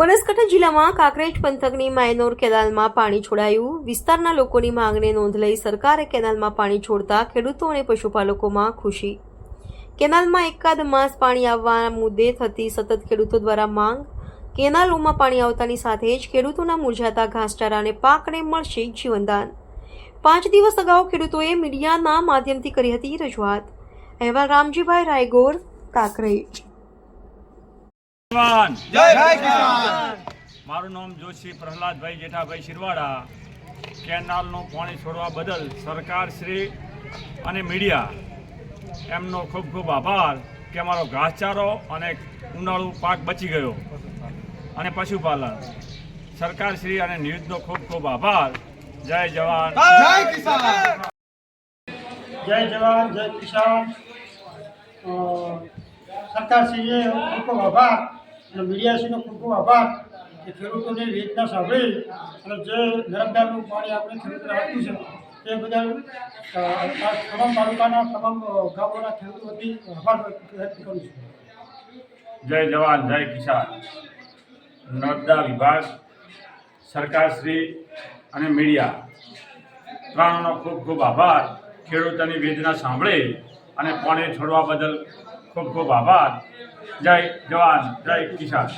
બનાસકાંઠા જિલ્લામાં કાંકરેજ પંથકની માયનોર કેનાલમાં પાણી છોડાયું. વિસ્તારના લોકોની માંગને નોંધ લઈ સરકારે કેનાલમાં પાણી છોડતા ખેડૂતો અને પશુપાલકોમાં ખુશી. કેનાલમાં એકાદ માસ પાણી આવવા મુદ્દે થતી સતત ખેડૂતો દ્વારા માંગ. કેનાલોમાં પાણી આવતાની સાથે જ ખેડૂતોના મુરઝાતા ઘાસચારાને પાકને મળશે જીવનદાન. પાંચ દિવસ અગાઉ ખેડૂતોએ મીડિયાના માધ્યમથી કરી હતી રજૂઆત. અહેવાલ રામજીભાઈ રાયગોર, કાંકરેજ. મારું નામ જોશી પ્રહલાદભાઈ જેઠાભાઈ શિરવાડા. કેનાલનું પાણી છોડવા બદલ સરકાર શ્રી અને મીડિયા એમનો ખૂબ ખૂબ આભાર કે અમારો ઘાસચારો અને ઉનાળુ પાક બચી ગયો અને પશુપાલન. સરકાર શ્રી અને ન્યૂઝનો ખૂબ ખૂબ આભાર. જય જવાન. જય કિસાન. જય જવાન જય કિસાન. સરકારશ્રીએ ખૂબ ખૂબ આભાર. અને મીડિયાશ્રીનો ખૂબ ખૂબ આભાર કે ખેડૂતોની વેદના સાંભળી અને જે નર્મદાનું પાણી આપણે ખેડૂતોને આપ્યું છે, તે બદલ તમામ તાલુકાના તમામ ગામોના ખેડૂતો વતી આભાર વ્યક્ત કરું છું. જય જવાન, જય કિસાન. નર્મદા વિભાગ સરકારશ્રી અને મીડિયા, ત્રણનો ખૂબ ખૂબ આભાર. ખેડૂતોની વેદના સાંભળે અને પાણી છોડવા બદલ ખૂબ ખૂબ આભાર જય જવાન જય કિસાન